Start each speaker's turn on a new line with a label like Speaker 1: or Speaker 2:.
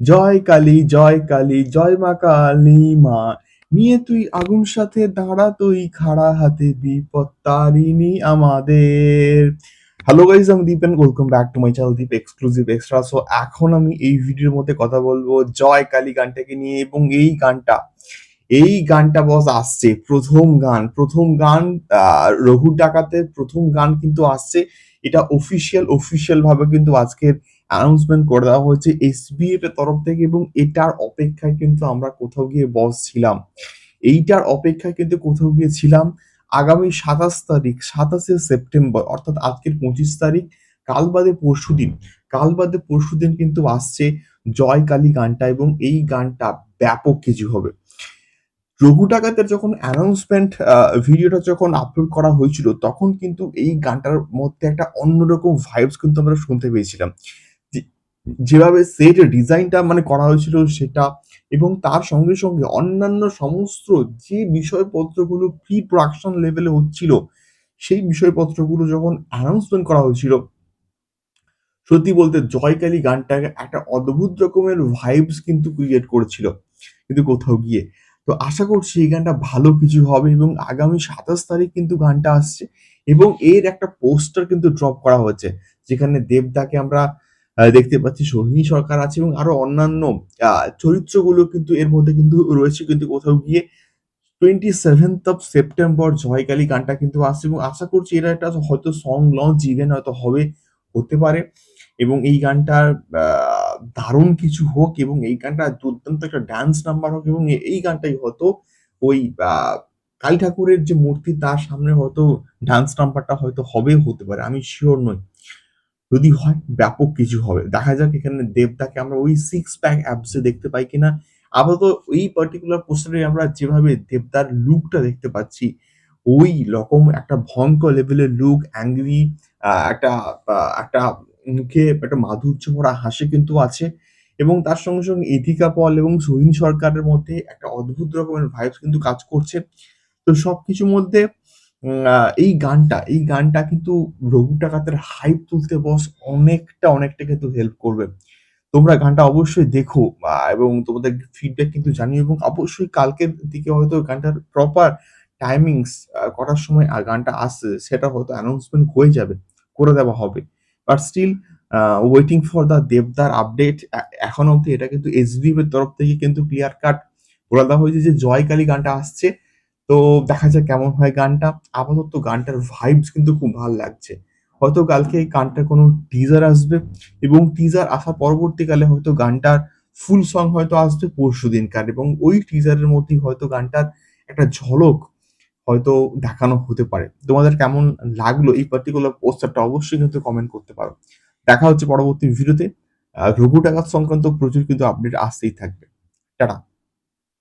Speaker 1: জয় কালী জয় কালী, জয় মা কালী মা। নিয়ে তুই আগুন সাথে দাঁড়া, তুই খাড়া হাতে বিপদ তারিণী আমাদের। হ্যালো গাইজ আমি Deep and welcome back to my channel Deep exclusive extra so এখন আমি এই ভিডিওর মধ্যে কথা বলব জয় কালী গানটাকে নিয়ে এবং এই গানটা। এই গানটা বস আসছে, প্রথম গান। প্রথম গান রঘু ডাকাতের প্রথম গান কিন্তু আসছে। এটা অফিসিয়াল অফিসিয়াল ভাবে কিন্তু আজকের অ্যানাউন্সমেন্ট করে দেওয়া হয়েছে এসবিএফ এর তরফ থেকে এবং এটার অপেক্ষায় কিন্তু আমরা কোথাও গিয়ে বস ছিলাম। এইটার অপেক্ষায় কিন্তু কোথাও গিয়ে ছিলাম আগামী সাতাশ তারিখ, সাতাশে সেপ্টেম্বর, অর্থাৎ আজকের পঁচিশ তারিখ, কাল বাদে পরশু দিন। কাল বাদে পরশু দিন কিন্তু আসছে জয় কালী গানটা এবং এই গানটা ব্যাপক কিছু হবে। রঘু ডাকাতের যখন অ্যানাউন্সমেন্ট ভিডিওটা যখন আপলোড করা হয়েছিল, তখন কিন্তু এই গানটার মধ্যে একটা অন্যরকম ভাইবস কিন্তু আমরা শুনতে পেয়েছিলাম। যেভাবে সেট ডিজাইনটা মানে করা হয়েছিল সেটা এবং তার সঙ্গে সঙ্গে অন্যান্য সমস্ত যে বিষয়পত্রগুলো প্রি প্রোডাকশন লেভেলে হচ্ছিল, সেই বিষয়পত্রগুলো যখন অ্যানাউন্সমেন্ট করা হয়েছিল, সত্যি বলতে জয়কালী গানটাকে একটা অদ্ভুত রকমের ভাইবস কিন্তু ক্রিয়েট করেছিল কিন্তু কোথাও গিয়ে। তো আশা করছি এই গানটা ভালো কিছু হবে এবং আগামী সাতাশ তারিখ কিন্তু গানটা আসছে এবং এর একটা পোস্টার কিন্তু ড্রপ করা হয়েছে, যেখানে দেবদাকে আমরা দেখতে পাচ্ছি সোহিনী সরকার আছে এবং আরও অন্যান্য চরিত্রগুলো কিন্তু এর মধ্যে কিন্তু রয়েছে। কিন্তু কোথাও গিয়ে twenty seventh of September Joykali গানটা কিন্তু আসছে এবং আশা করছি এরা একটা হয়তো সং লঞ্চ ইভেন্ট হয়তো হবে, হতে পারে। এবং এই গানটার দারুণ কিছু হোক এবং এই গানটা দুর্দান্ত একটা ডান্স নাম্বার হোক এবং এই গানটাই হয়তো ওই কালী ঠাকুরের যে মূর্তি তার সামনে হয়তো ডান্স নাম্বারটা হয়তো হবে, হতে পারে। আমি শিওর নই। যদি হয়, ব্যাপক কিছু হবে। দেখা যাক এখানে দেবদাকে আমরা ওই সিক্স প্যাক অ্যাপসে দেখতে পাই কিনা। আপাতত এই পার্টিকুলার পোস্টারে আমরা যেভাবে দেবদার লুকটা দেখতে পাচ্ছি, ওই রকম একটা ভয়ঙ্কর লেভেলের লুক অ্যাংরি একটা একটা মুখে একটা মাধুর্য ভরা হাসি কিন্তু আছে। এবং তার সঙ্গে সঙ্গে এথিকা পল এবং সোহিনী সরকারের মধ্যে একটা অদ্ভুত রকমের ভাইবস কিন্তু কাজ করছে। তো সবকিছুর মধ্যে এই গানটা এই গানটা কিন্তু রঘু ডাকাতের হাইপ তুলতে বস অনেকটা অনেকটা কিন্তু হেল্প করবে। তোমরা গানটা অবশ্যই দেখো এবং তোমাদের ফিডব্যাক কিন্তু জানিও এবং অবশ্যই কালকের দিকে হয়তো গানটার প্রপার টাইমিংস করার সময় আহ, গানটা আসছে সেটা হয়তো অ্যানাউন্সমেন্ট হয়ে যাবে করে দেওয়া হবে। But still waiting for the দেবদার আপডেট এখন অবধি এটা কিন্তু এসবিএফ এর তরফ থেকে কিন্তু ক্লিয়ার কাট বলে দেওয়া হয়েছে যে জয়কালী গানটা আসছে। তো দেখা যাক কেমন হয় গানটা। আপাতত গানটার ভাইবস কিন্তু খুব ভালো লাগছে। হয়তো কালকে এই গানটার কোনো টিজার আসবে এবং টিজার আসা পরবর্তীকালে হয়তো গানটার ফুল সং হয়তো আসবে পরশু দিনকার এবং ওই টিজারের মধ্যেই হয়তো গানটার একটা ঝলক হয়তো দেখানো হতে পারে। তোমাদের কেমন লাগল এই পার্টিকুলার পোস্টারটা অবশ্যই কিন্তু কমেন্ট করতে পারো। দেখা হচ্ছে পরবর্তী ভিডিওতে রঘু ডাকাত সংক্রান্ত প্রচুর কিন্তু আপডেট আসতেই থাকবে। টাটা।